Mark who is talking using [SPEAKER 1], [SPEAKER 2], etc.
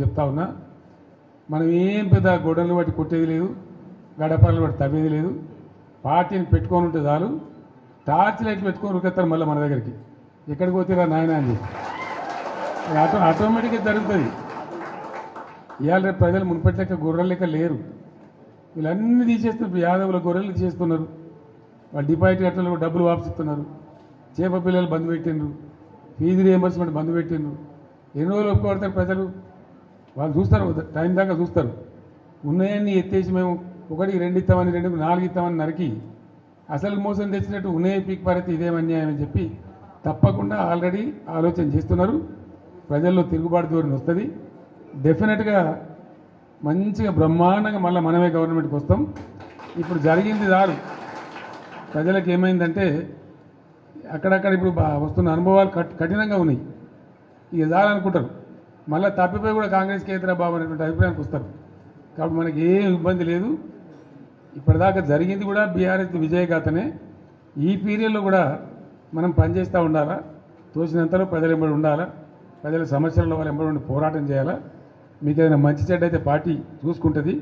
[SPEAKER 1] చెప్తా ఉన్నా మనం ఏం పెద్ద గొడవలు బట్టి కొట్టేది లేదు గడపలు బట్టి తవ్వేది లేదు. పార్టీని పెట్టుకొని ఉంటే చాలు టార్చ్ లైట్ పెట్టుకొని ఉరికెత్తారు మళ్ళీ మన దగ్గరికి. ఎక్కడికి పోతేరా నాయన అని చెప్పి. ఆటో ఆటోమేటిక్గా జరుగుతుంది. ఇవాళ రేపు ప్రజలు మునుపటి లెక్క గొర్రెలు లెక్క లేరు. వీళ్ళన్నీ తీసేస్తున్నారు. యాదవుల గొర్రెలు తీసేస్తున్నారు. వాళ్ళు డిపాజిట్ కట్టలు డబ్బులు వాపసిస్తున్నారు చేప పిల్లలు బంద్ పెట్టిండ్రు. ఫీజు రియంబర్స్మెంట్ బంద్ పెట్టిండ్రు. ఎన్ని రోజులు ఒప్పుకోడతారు ప్రజలు. వాళ్ళు చూస్తారు టైం దాకా చూస్తారు. ఉన్నాయన్ని ఎత్తేసి మేము ఒకటి రెండు ఇస్తామని రెండు నాలుగు ఇస్తామని నరికి అసలు మోసం తెచ్చినట్టు ఉన్నాయ పీక్ పరిస్థితి ఇదే అన్యాయం అని చెప్పి తప్పకుండా ఆల్రెడీ ఆలోచన చేస్తున్నారు. ప్రజల్లో తిరుగుబాటు ధోరణి వస్తుంది. డెఫినెట్గా మంచిగా బ్రహ్మాండంగా మళ్ళీ మనమే గవర్నమెంట్కి వస్తాం. ఇప్పుడు జరిగింది దారు. ప్రజలకు ఏమైందంటే అక్కడక్కడ ఇప్పుడు బా- వస్తున్న అనుభవాలు కట్ కఠినంగా ఉన్నాయి. ఇక చాలనుకుంటారు మళ్ళీ తప్పిపోయి కూడా కాంగ్రెస్కి ఎదురా బాబు అనేటువంటి అభిప్రాయానికి వస్తారు. కాబట్టి మనకి ఏ ఇబ్బంది లేదు. ఇప్పటిదాకా జరిగింది కూడా బీఆర్ఎస్ విజయగాథనే. ఈ పీరియడ్లో కూడా మనం పనిచేస్తూ ఉండాలా? తోచినంతలో ప్రజలు ఎంబడి ఉండాలా? ప్రజల సమస్యలలో వాళ్ళు ఎంబడి ఉండి పోరాటం చేయాలా? మీకు ఏదైనా మంచి చెడ్డ అయితే పార్టీ చూసుకుంటుంది.